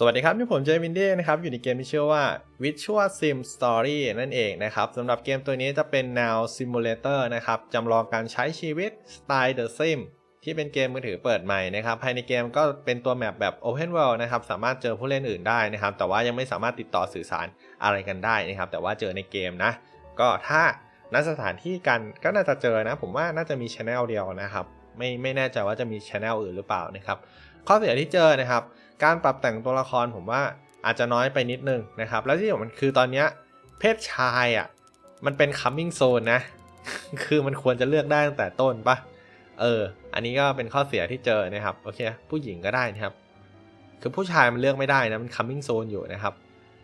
สวัสดีครับที่ผมเจมินเด้นะครับ อยู่ในเกมที่ชื่อว่า Visual Sim Story นั่นเองนะครับสำหรับเกมตัวนี้จะเป็นแนว Simulator นะครับจำลองการใช้ชีวิตสไตล์ The Sim ที่เป็นเกมมือถือเปิดใหม่นะครับ ภายในเกมก็เป็นตัวแมปแบบ Open World นะครับ สามารถเจอผู้เล่นอื่นได้นะครับ แต่ว่ายังไม่สามารถติดต่อสื่อสารอะไรกันได้นะครับ แต่ว่าเจอในเกมนะ ก็ถ้าณสถานที่กันก็น่าจะเจอนะ ผมว่าน่าจะมีช anel เดียวนะครับ ไม่ไม่แน่ใจว่าจะมีช anel อื่นหรือเปล่านะครับ ข้อเสียที่เจอนะครับ การปรับแต่งตัวละครผมว่าอาจจะน้อยไปนิดนึงนะครับ แล้วที่สำคัญคือตอนเนี้ยเพศชายอะมันเป็น coming zone นะ คือมันควรจะเลือกได้ตั้งแต่ต้นปะเออ อันนี้ก็เป็นข้อเสียที่เจอนะครับ โอเค ผู้หญิงก็ได้นะครับ คือผู้ชายมันเลือกไม่ได้นะมัน coming zone อยู่นะครับ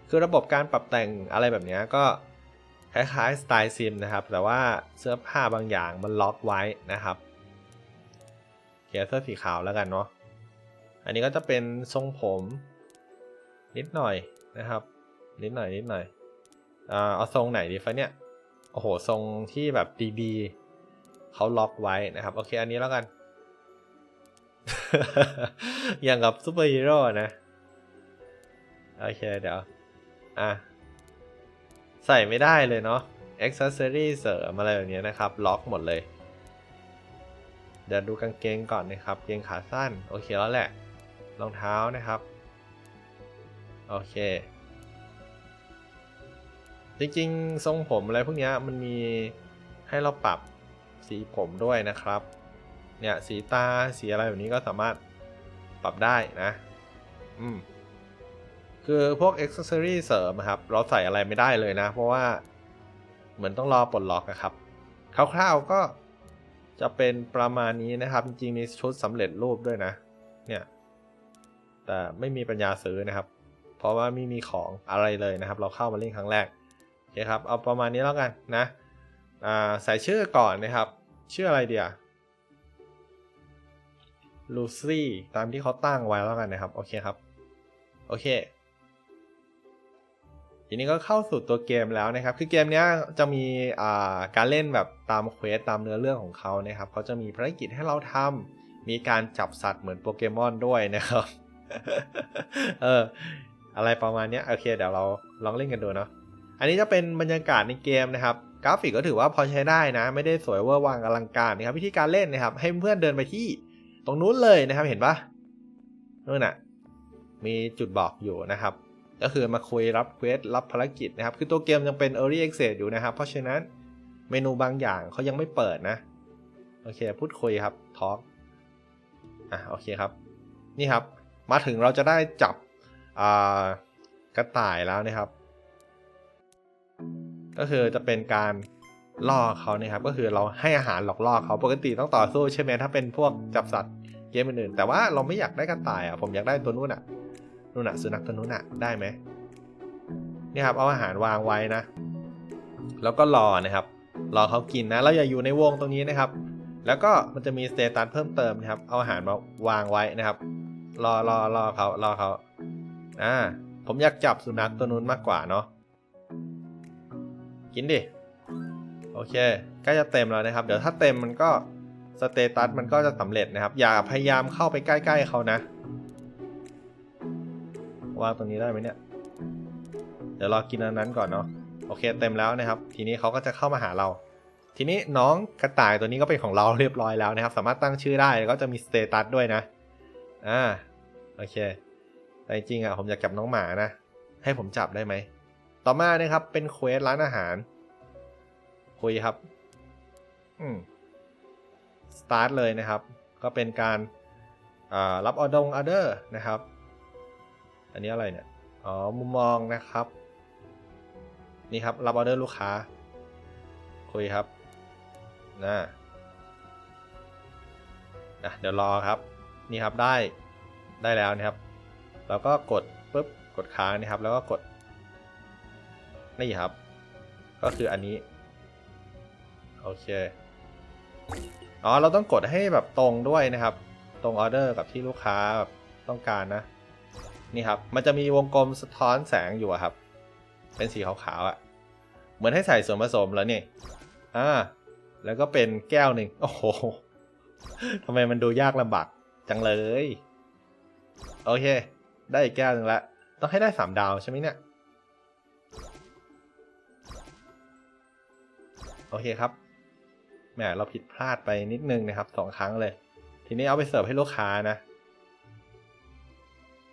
คือระบบการปรับแต่งอะไรแบบนี้ก็คล้ายๆสไตล์ซิมนะครับ แต่ว่าเสื้อผ้าบางอย่างมันล็อกไว้นะครับเขียนเสื้อสีขาวแล้วกันเนาะ อันนี้ก็จะเป็นทรงผมนิดหน่อยนะครับ นิดหน่อยนิดหน่อยเอาทรงไหนดีฟะเนี่ย โอ้โห ทรงที่แบบดีๆเขาล็อกไว้นะครับ โอเค อันนี้แล้วกัน อย่างกับซูเปอร์ฮีโร่นะ โอเค เดี๋ยว อะ ใส่ไม่ได้เลยเนาะอ็กซ์เซอรี่เสริมอะไรแบบนี้นะครับ ล็อกหมดเลย เดี๋ยวดูกางเกงก่อนนะครับ เกงขาสั้น โอเคแล้วแหละ รองเท้านะครับ โอเค จริงๆ ทรงผมอะไรพวกนี้มันมีให้เราปรับสีผมด้วยนะครับ เนี่ยสีตาสีอะไรแบบนี้ก็สามารถปรับได้นะ อืม คือพวกอ็อกเซอรี่เสริมครับ เราใส่อะไรไม่ได้เลยนะ เพราะว่าเหมือนต้องรอปลดล็อกอะครับ คร่าวๆก็จะเป็นประมาณนี้นะครับ จริงๆมีชุดสำเร็จรูปด้วยนะ เนี่ย แต่ไม่มีปัญญาซื้อนะครับ เพราะว่าไม่มีของอะไรเลยนะครับ เราเข้ามาเล่นครั้งแรกโอเคครับเอาประมาณนี้แล้วกันนะใส่ชื่อก่อนนะครับ ชื่ออะไรเดียลูซี่ตามที่เขาตั้งไว้แล้วกันนะครับ โอเคครับ โอเค ทีนี้ก็เข้าสู่ตัวเกมแล้วนะครับ คือเกมนี้จะมีการเล่นแบบตามเควสตามเนื้อเรื่องของเขานะครับเขาจะมีภารกิจให้เราทำมีการจับสัตว์เหมือนโปเกมอนด้วยนะครับ เออ อะไรประมาณนี้โอเค เดี๋ยวเราลองเล่นกันดูเนาะอันนี้จะเป็นบรรยากาศในเกมนะครับ กราฟิกก็ถือว่าพอใช้ได้นะ ไม่ได้สวยเวอร์วังอลังการนะครับวิธีการเล่นนะครับ ให้เพื่อนเดินไปที่ตรงนู้นเลยนะครับเห็นปะนู่นน่ะ มีจุดบอกอยู่นะครับ ก็คือมาคุยรับเควสรับภารกิจนะครับ คือตัวเกมยังเป็น Early Access อยู่นะครับ เพราะฉะนั้นเมนูบางอย่างเขายังไม่เปิดนะ โอเค พูดคุยครับทอล์กอะโอเคครับ นี่ครับ มาถึงเราจะได้จับกระต่ายแล้วนะครับ ก็คือจะเป็นการล่อเขานี่ครับ ก็คือเราให้อาหารหลอกล่อเขาปกติต้องต่อสู้ใช่ไหมถ้าเป็นพวกจับสัตว์เกมอื่นๆแต่ว่าเราไม่อยากได้กระต่ายอะผมอยากได้ตัวนู้นอะนู่นอะสุนัขตัวนู้นอะได้ไหมนี่ครับเอาอาหารวางไว้นะ แล้วก็รอนะครับรอเขากินนะแล้วอย่าอยู่ในวงตรงนี้นะครับ แล้วก็มันจะมีสเตตัสเพิ่มเติมนะครับ เอาอาหารมาวางไว้นะครับ รอรอรอเขารอเขาอ่า ผมอยากจับสุนัขตัวนู้นมากกว่าเนาะกินดิ โอเคใกล้จะเต็มแล้วนะครับ เดี๋ยวถ้าเต็มมันก็สเตตัสมันก็จะสำเร็จนะครับ อย่าพยายามเข้าไปใกล้ๆเขานะวางตรงนี้ได้ไหมเนี่ย เดี๋ยวรอกินอันนั้นก่อนเนาะโอเคเต็มแล้วนะครับ ทีนี้เขาก็จะเข้ามาหาเรา ทีนี้น้องกระต่ายตัวนี้ก็เป็นของเราเรียบร้อยแล้วนะครับ สามารถตั้งชื่อได้แล้วก็จะมีสเตตัสด้วยนะ อ่าโอเค แต่จริงอะผมอยากจับน้องหมานะ ให้ผมจับได้ไหม ต่อมานะครับ เป็นเควสร้านอาหาร คุยครับ อืมสตาร์ทเลยนะครับ ก็เป็นการรับออเดอร์ออเดอร์นะครับ อันนี้อะไรเนี่ย อ๋อ มุมมองนะครับ นี่ครับ รับออเดอร์ลูกค้า คุยครับนะนะเดี๋ยวรอครับ นี่ครับได้ได้แล้วนะครับ เราก็กดปุ๊บกดค้างนะครับ แล้วก็กดนี่ครับ ก็คืออันนี้โอเคอ๋อเราต้องกดให้แบบตรงด้วยนะครับ ตรงออเดอร์กับที่ลูกค้าแบบต้องการนะ นี่ครับ มันจะมีวงกลมสะท้อนแสงอยู่ครับ เป็นสีขาวๆอะ เหมือนให้ใส่ส่วนผสมแล้วนี่อ่าแล้วก็เป็นแก้วหนึ่งโอ้โหทำไมมันดูยากลำบาก จังเลย โอเค ได้อีกแก้วหนึ่งละ ต้องให้ได้สามดาวใช่ไหมเนี่ย โอเคครับ แหมเราผิดพลาดไปนิดนึงนะครับสองครั้งเลย ทีนี้เอาไปเสิร์ฟให้ลูกค้านะ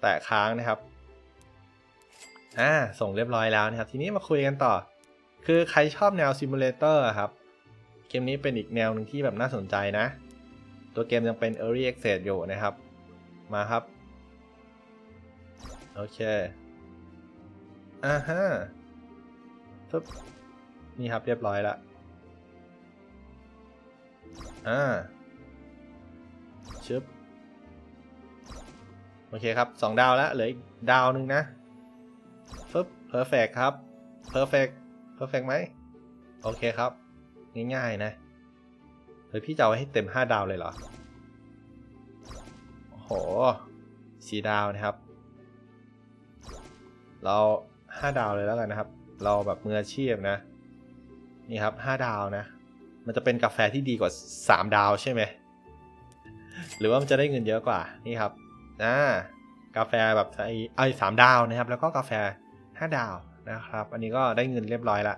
แตะค้างนะครับ อ่า ส่งเรียบร้อยแล้วนะครับ ทีนี้มาคุยกันต่อ คือใครชอบแนวซิมูเลเตอร์ครับ เกมนี้เป็นอีกแนวหนึ่งที่แบบน่าสนใจนะ ตัวเกมยังเป็น Early Access อยู่นะครับ มาครับ โอเค อ่าฮะปึ๊บนี่ครับเรียบร้อยแล้วอ่าชึบโอเคครับสองดาวแล้วเหลืออีกดาวหนึ่งนะปึ๊บเพอร์เฟกครับเพอร์เฟกเพอร์เฟกไหมโอเคครับ ง่ายๆนะ เฮ้ยพี่จะเอาให้เต็ม 5 ดาวเลยเหรอ โอ้โหสีดาวนะครับ เรา 5 ดาวเลยแล้วกันนะครับ เราแบบมืออาชีพนะ นี่ครับ 5 ดาวนะ มันจะเป็นกาแฟที่ดีกว่า 3 ดาวใช่ไหม หรือว่ามันจะได้เงินเยอะกว่า นี่ครับอ่ากาแฟแบบไอ้ไอ้สามดาวนะครับ แล้วก็กาแฟ 5 ดาวนะครับ อันนี้ก็ได้เงินเรียบร้อยละ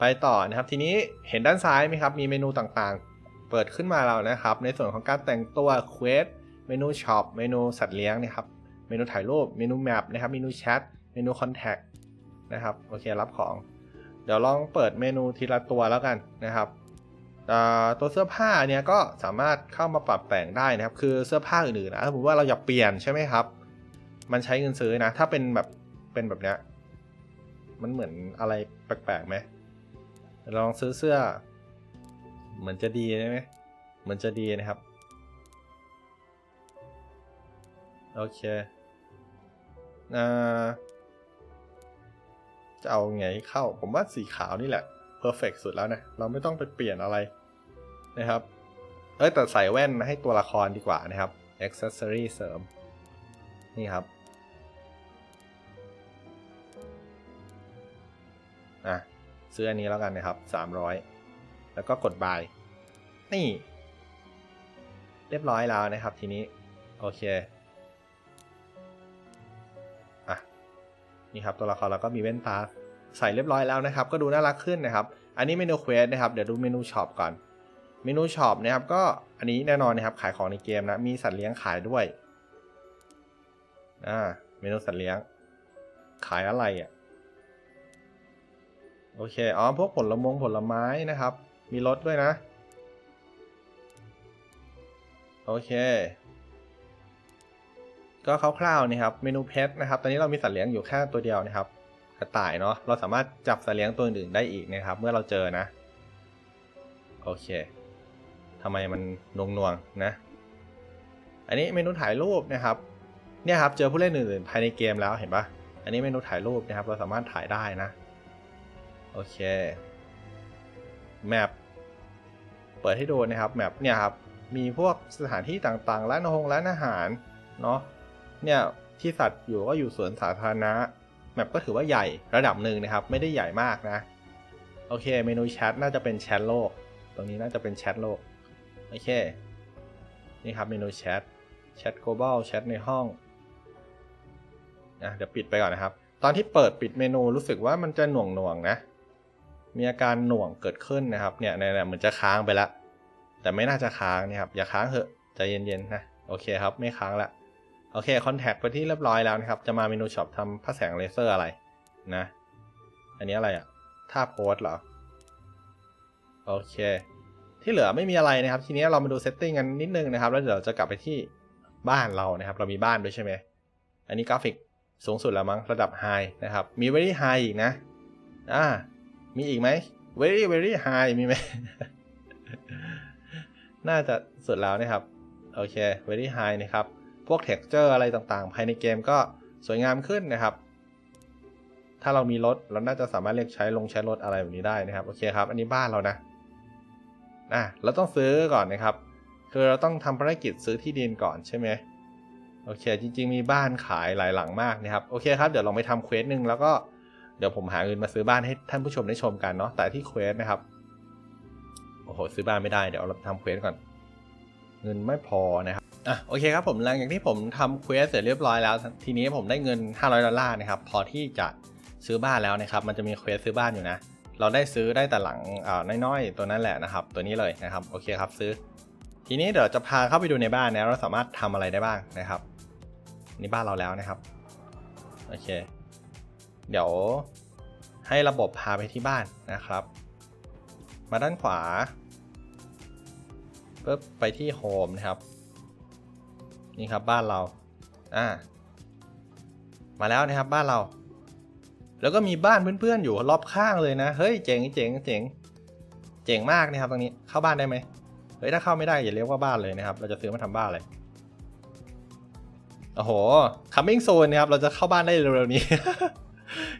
ไปต่อนะครับ ทีนี้เห็นด้านซ้ายไหมครับ มีเมนูต่างๆ เปิดขึ้นมาแล้วนะครับ ในส่วนของการแต่งตัวเควสเมนูช็อปเมนูสัตว์เลี้ยงนะครับ เมนูถ่ายรูป เมนูแมปนะครับ เมนูแชท เมนูคอนแทคนะครับ โอเครับของ เดี๋ยวลองเปิดเมนูทีละตัวแล้วกันนะครับตัวเสื้อผ้าเนี่ยก็สามารถเข้ามาปรับแต่งได้นะครับ คือเสื้อผ้าอื่นๆนะสมมติว่าเราอยากเปลี่ยนใช่ไหมครับ มันใช้เงินซื้อนะ ถ้าเป็นแบบเป็นแบบเนี้ยมันเหมือนอะไรแปลกๆไหม ลองซื้อเสื้อ เหมือนจะดีใช่ไหมเหมือนจะดีนะครับ โอเคอ่าจะเอาไงเข้า ผมว่าสีขาวนี่แหละเพอร์เฟกสุดแล้วนะ เราไม่ต้องไปเปลี่ยนอะไรนะครับ เอ้ยแต่ใส่แว่นให้ตัวละครดีกว่านะครับ accessory เสริม นี่ครับ อะ ซื้ออันนี้แล้วกันนะครับ 300 แล้วก็กด buy นี่ เรียบร้อยแล้วนะครับทีนี้ โอเคอะนี่ครับตัวละครเราก็มีแว่นตาใส่เรียบร้อยแล้วนะครับ ก็ดูน่ารักขึ้นนะครับ อันนี้เมนูเควสนะครับเดี๋ยวดูเมนูช็อปก่อน เมนูช็อปนะครับก็อันนี้แน่นอนนะครับขายของในเกมนะ มีสัตว์เลี้ยงขายด้วยอ่าเมนูสัตว์เลี้ยง ขายอะไรอะ โอเค อ๋อ พวกผลมงผลไม้นะครับ มีรถด้วยนะ โอเค ก็คร่าวๆนะครับ เมนูเพชรนะครับ ตอนนี้เรามีสัตว์เลี้ยงอยู่แค่ตัวเดียวนะครับ กระต่ายเนาะ เราสามารถจับสัตว์เลี้ยงตัวอื่นได้อีกนะครับ เมื่อเราเจอนะ โอเคทำไมมันนวงนวงๆนะ อันนี้เมนูถ่ายรูปนะครับ เนี่ยครับ เจอผู้เล่นอื่นๆภายในเกมแล้วเห็นปะอันนี้เมนูถ่ายรูปนะครับ เราสามารถถ่ายได้นะ โอเคแมปเปิดให้ดูนะครับแมปเนี่ยครับมีพวกสถานที่ต่างๆร้านอาหารร้านอาหารเนาะเนี่ยที่สัตว์อยู่ก็อยู่สวนสาธารณะแมปก็ถือว่าใหญ่ระดับหนึ่งนะครับ ไม่ได้ใหญ่มากนะ โอเค เมนูแชทน่าจะเป็นแชทโลก ตรงนี้น่าจะเป็นแชทโลก โอเค นี่ครับเมนูแชทแชท global แชทในห้องนะเดี๋ยวปิดไปก่อนนะครับ ตอนที่เปิดปิดเมนูรู้สึกว่ามันจะหน่วงหน่วงๆนะ มีอาการหน่วงเกิดขึ้นนะครับเนี่ยเนี่ยเหมือนจะค้างไปแล้วแต่ไม่น่าจะค้างนะครับอย่าค้างเถอะใจเย็นๆนะโอเคครับไม่ค้างละโอเคคอนแทคไปที่เรียบร้อยแล้วนะครับจะมาเมนูช็อปทำพระแสงเลเซอร์อะไรนะอันนี้อะไรอะท่าโพสเหรอโอเค ที่เหลือไม่มีอะไรนะครับ ทีนี้เรามาดูเซตติ้งกันนิดนึงนะครับ แล้วเดี๋ยวเราจะกลับไปที่บ้านเรานะครับ เรามีบ้านด้วยใช่ไหมอันนี้กราฟิกสูงสุดแล้วมั้งระดับ High นะครับ มี very high อีกนะ อ่า มีอีกไหม very very high มีไหม น่าจะสุดแล้วนะครับ โอเค very high นะครับ พวก texture อะไรต่างๆ ภายในเกมก็สวยงามขึ้นนะครับ ถ้าเรามีรถ เราน่าจะสามารถเรียกใช้ลงใช้รถอะไรแบบนี้ได้นะครับ โอเคครับ อันนี้บ้านเรานะอะเราต้องซื้อก่อนนะครับ คือเราต้องทำภารกิจซื้อที่ดินก่อนใช่ไหมโอเค จริง ๆ มีบ้านขายหลายหลังมากนะครับ โอเคครับ เดี๋ยวลองไปทำเควสหนึ่งแล้วก็ เดี๋ยวผมหาเงินมาซื้อบ้านให้ท่านผู้ชมได้ชมกันเนาะแต่ที่เควสนะครับโอ้โหซื้อบ้านไม่ได้เดี๋ยวเราทำเควสก่อน เงินไม่พอนะครับอะโอเคครับผมหลังจากที่ผมทำเควสเสร็จเรียบร้อยแล้ว ทีนี้ผมได้เงิน 500ดอลลาร์นะครับพอที่จะซื้อบ้านแล้วนะครับมันจะมีเควสซื้อบ้านอยู่นะ เราได้ซื้อได้แต่หลังอ่าน้อยๆ ตัวนั้นแหละนะครับ ตัวนี้เลยนะครับโอเคครับซื้อ ทีนี้เดี๋ยวจะพาเข้าไปดูในบ้านนะเราสามารถทำอะไรได้บ้างนะครับนี่บ้านเราแล้วนะครับโอเค เดี๋ยวให้ระบบพาไปที่บ้านนะครับ มาด้านขวาปุ๊บไปที่โฮมนะครับ นี่ครับบ้านเราอ่ามาแล้วนะครับบ้านเรา แล้วก็มีบ้านเพื่อนๆอยู่รอบข้างเลยนะ เฮ้ยเจ๋งเจ๋งเจ๋งเจ๋งมากนะครับตรงนี้เข้าบ้านได้ไหมเฮ้ยถ้าเข้าไม่ได้อย่าเรียกว่าบ้านเลยนะครับ เราจะซื้อมาทำบ้านเลยโอ้โห coming soon นะครับ เราจะเข้าบ้านได้เร็วๆนี้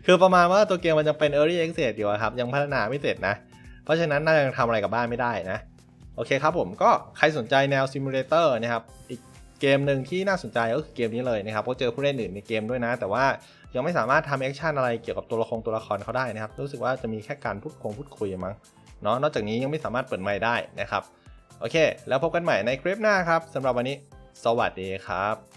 คือประมาณว่าตัวเกมมันจะเป็น early access อยู่ครับ ยังพัฒนาไม่เสร็จนะ เพราะฉะนั้นน่าจะยังทำอะไรกับบ้านไม่ได้นะ โอเคครับผมก็ใครสนใจแนวซิมูเลเตอร์นะครับ อีกเกมหนึ่งที่น่าสนใจก็คือเกมนี้เลยนะครับก็เจอผู้เล่นอื่นในเกมด้วยนะ แต่ว่ายังไม่สามารถทำแอคชั่นอะไรเกี่ยวกับตัวละครตัวละครเขาได้นะครับรู้สึกว่าจะมีแค่การพูดคงพูดคุยมั้งเนาะนอกจากนี้ยังไม่สามารถเปิดไมค์ได้นะครับโอเค แล้วพบกันใหม่ในคลิปหน้าครับสำหรับวันนี้ สวัสดีครับ